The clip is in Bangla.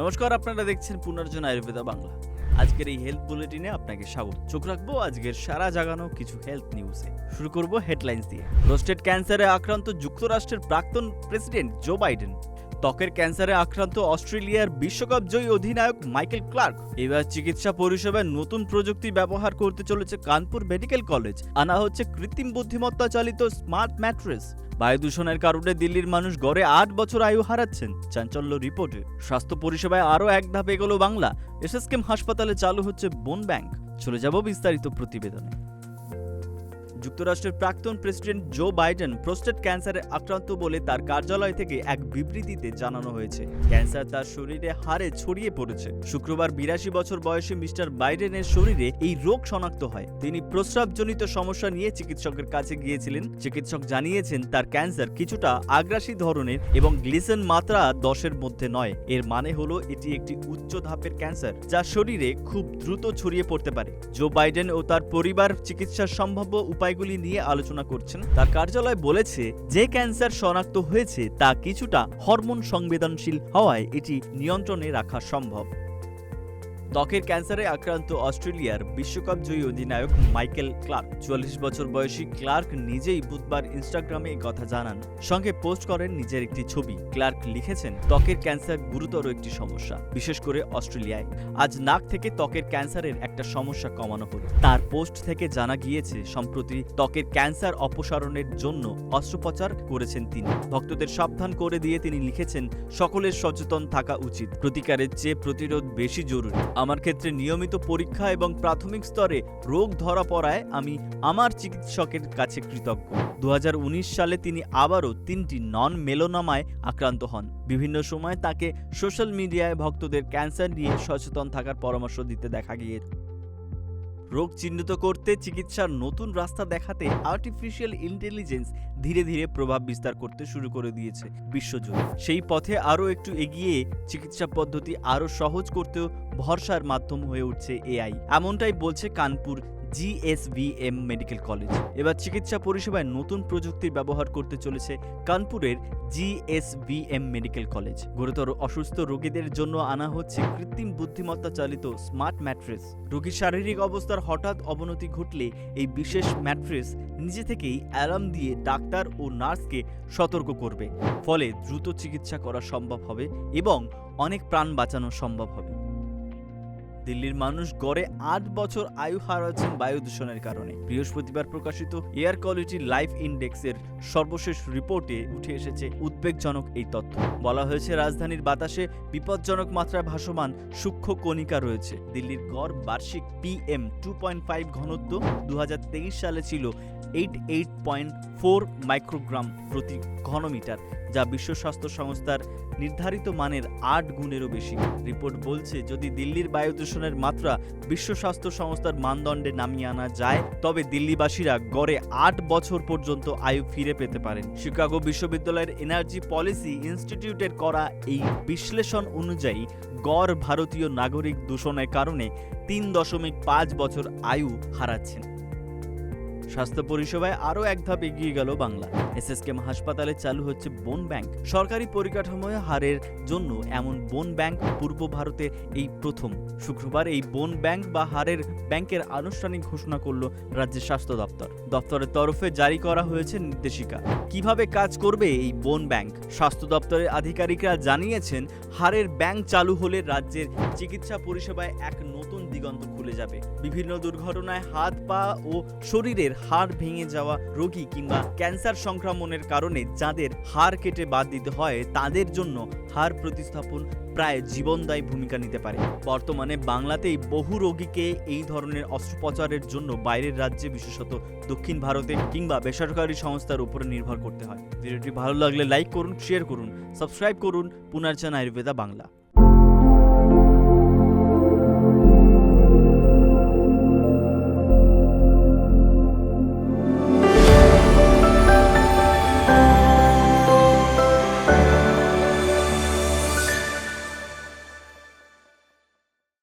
নমস্কার, আপনারা দেখছেন পুনর্জন আয়ুর্বেদা বাংলা। আজকের এই হেলথ বুলেটিনে আপনাকে স্বাগত। চোখ রাখব আজকের সারা জাগানো কিছু হেলথ নিউজে শুরু করব হেডলাইন্স দিয়ে। প্রোস্টেট ক্যান্সারে আক্রান্ত যুক্তরাষ্ট্রের প্রাক্তন প্রেসিডেন্ট জো বাইডেন ত্বকের ক্যান্সারে আক্রান্ত অস্ট্রেলিয়ার বিশ্বকাপ জয়ী অধিনায়ক মাইকেল ক্লার্ক এবার চিকিৎসা পরিষেবায় নতুন প্রযুক্তি ব্যবহার করতে চলেছে কানপুর মেডিকেল কলেজ। আনা হচ্ছে কৃত্রিম বুদ্ধিমত্তা চালিত স্মার্ট ম্যাট্রেস। বায়ু দূষণের কারণে দিল্লির মানুষ গড়ে আট বছর আয়ু হারাচ্ছেন, চাঞ্চল্য রিপোর্টে। স্বাস্থ্য পরিষেবায় আরও এক ধাপ এগোলো বাংলা। এসএসকেম হাসপাতালে চালু হচ্ছে বোন ব্যাংক। চলে যাব বিস্তারিত প্রতিবেদনে। যুক্তরাষ্ট্রের প্রাক্তন প্রেসিডেন্ট জো বাইডেন প্রোস্টেট ক্যান্সারে আক্রান্ত বলে তার কার্যালয় থেকে এক বিবৃতিতে জানানো হয়েছে। ক্যান্সার তার শরীরে হারে ছড়িয়ে পড়েছে। শুক্রবার বিরাশি বছর বয়সে মিস্টার বাইডেনের শরীরে এই রোগ শনাক্ত হয়। তিনি প্রস্রাবজনিত সমস্যা নিয়ে চিকিৎসকের কাছে গিয়েছিলেন। চিকিৎসক জানিয়েছেন, তার ক্যান্সার কিছুটা আগ্রাসী ধরনের এবং গ্লিসেন মাত্রা দশের মধ্যে নয়। এর মানে হলো এটি একটি উচ্চ ধাপের ক্যান্সার, যা শরীরে খুব দ্রুত ছড়িয়ে পড়তে পারে। জো বাইডেন ও তার পরিবার চিকিৎসার সম্ভাব্য উপায়গুলি নিয়ে আলোচনা করছেন। তার কার্যালয় বলেছে, যে ক্যান্সার শনাক্ত হয়েছে তা কিছুটা হরমোন সংবেদনশীল হওয়ায় এটি নিয়ন্ত্রণে রাখা সম্ভব। ত্বকের ক্যান্সারে আক্রান্ত অস্ট্রেলিয়ার বিশ্বকাপ জয়ী অধিনায়ক মাইকেল ক্লার্ক। চুয়াল্লিশ বছর বয়সী ক্লার্ক নিজেই বুধবার ইনস্টাগ্রামে এই কথা জানান। সঙ্গে পোস্ট করেন নিজের একটি ছবি। ক্লার্ক লিখেছেন, ত্বকের ক্যান্সার গুরুতর একটি সমস্যা, বিশেষ করে অস্ট্রেলিয়ায়। আজ নাক থেকে ত্বকের ক্যান্সারের একটা সমস্যা কমানো হলো। তার পোস্ট থেকে জানা গিয়েছে, সম্প্রতি ত্বকের ক্যান্সার অপসারণের জন্য অস্ত্রোপচার করেছেন তিনি। ভক্তদের সাবধান করে দিয়ে তিনি লিখেছেন, সকলের সচেতন থাকা উচিত। প্রতিকারের চেয়ে প্রতিরোধ বেশি জরুরি। আমার ক্ষেত্রে নিয়মিত পরীক্ষা এবং প্রাথমিক স্তরে রোগ ধরা পড়ায় আমি আমার চিকিৎসকের কাছে কৃতজ্ঞ। দুহাজার উনিশ সালে তিনি আবারও তিনটি নন মেলোনামায় আক্রান্ত হন। বিভিন্ন সময় তাকে সোশ্যাল মিডিয়ায় ভক্তদের ক্যান্সার নিয়ে সচেতন থাকার পরামর্শ দিতে দেখা গিয়ে রোগ চিহ্নিত করতে চিকিৎসার নতুন রাস্তা দেখাতে আর্টিফিশিয়াল ইন্টেলিজেন্স ধীরে ধীরে প্রভাব বিস্তার করতে শুরু করে দিয়েছে বিশ্বজুড়ে। সেই পথে আরও একটু এগিয়ে চিকিৎসা পদ্ধতি আরও সহজ করতেও ভরসার মাধ্যম হয়ে উঠছে এআই। এমনটাই বলছে কানপুর জিএসভিএম মেডিকেল কলেজ। এবার চিকিৎসা পরিষেবায় নতুন প্রযুক্তির ব্যবহার করতে চলেছে কানপুরের জিএসভিএম মেডিকেল কলেজ। গুরুতর অসুস্থ রোগীদের জন্য আনা হচ্ছে কৃত্রিম বুদ্ধিমত্তা চালিত স্মার্ট ম্যাট্রেস। রোগীর শারীরিক অবস্থার হঠাৎ অবনতি ঘটলে এই বিশেষ ম্যাট্রেস নিজে থেকেই অ্যালার্ম দিয়ে ডাক্তার ও নার্সকে সতর্ক করবে। ফলে দ্রুত চিকিৎসা করা সম্ভব হবে এবং অনেক প্রাণ বাঁচানো সম্ভব হবে। দিল্লির মানুষ গড়ে আট বছর আয়ু হারাচ্ছেন বায়ু দূষণের কারণে। বৃহস্পতিবার প্রকাশিত এয়ার কোয়ালিটি লাইফ ইন্ডেক্সের সর্বশেষ রিপোর্টে উঠে এসেছে উদ্বেগজনক এই তথ্য। বলা হয়েছে, রাজধানীর বাতাসে বিপজ্জনক মাত্রায় ভাসমান সূক্ষ্ম কণিকা রয়েছে। দিল্লির গড় বার্ষিক পিএম টু পয়েন্ট ফাইভ ঘনত্ব দু হাজার তেইশ সালে ছিল eight eight point four microgram প্রতি ঘনমিটার। যা বিশ্ব স্বাস্থ্য সংস্থার নির্ধারিত মানের আট গুণেরও বেশি। রিপোর্ট বলছে, যদি দিল্লির বায়ু দূষণের মাত্রা বিশ্ব স্বাস্থ্য সংস্থার মানদণ্ডে নামিয়ে আনা যায়, তবে দিল্লিবাসীরা গড়ে আট বছর পর্যন্ত আয়ু ফিরে পেতে পারেন। শিকাগো বিশ্ববিদ্যালয়ের এনার্জি পলিসি ইনস্টিটিউটের করা এই বিশ্লেষণ অনুযায়ী, গড় ভারতীয় নাগরিক দূষণের কারণে তিন দশমিক পাঁচ বছর আয়ু হারাচ্ছেন। স্বাস্থ্য পরিষেবায় আরও এক ধাপ এগিয়ে গেল বাংলা। এসএসকেম হাসপাতালে চালু হচ্ছে বোন ব্যাংক। সরকারি পরিকাঠামোয় হারের জন্য এমন বোন ব্যাংক পূর্ব ভারতে এই প্রথম। শুক্রবার এই বোন ব্যাংক বা হারের ব্যাংকের আনুষ্ঠানিক ঘোষণা করল রাজ্যের স্বাস্থ্য দপ্তর। দপ্তরের তরফে জারি করা হয়েছে নির্দেশিকা। কীভাবে কাজ করবে এই বোন ব্যাংক? স্বাস্থ্য দপ্তরের আধিকারিকরা জানিয়েছেন, হারের ব্যাংক চালু হলে রাজ্যের চিকিৎসা পরিষেবায় এক নতুন দিগন্ত খুলে যাবে। বিভিন্ন দুর্ঘটনায় হাত, পা ও শরীরের হাড় ভেঙে যাওয়া রোগী কিংবা ক্যান্সার সংক্রমণের কারণে যাদের হাড় কেটে বাদ দিতে হয়, তাদের জন্য হাড় প্রতিস্থাপন প্রায় জীবনদায়ী ভূমিকা নিতে পারে। বর্তমানে বাংলাতেই বহু রোগীকে এই ধরনের অস্ত্রোপচারের জন্য বাইরের রাজ্যে, বিশেষত দক্ষিণ ভারতে কিংবা বেসরকারি সংস্থার উপরে নির্ভর করতে হয়। ভিডিওটি ভালো লাগলে লাইক করুন শেয়ার করুন সাবস্ক্রাইব করুন। পুনর্জন আয়ুর্বেদা বাংলা।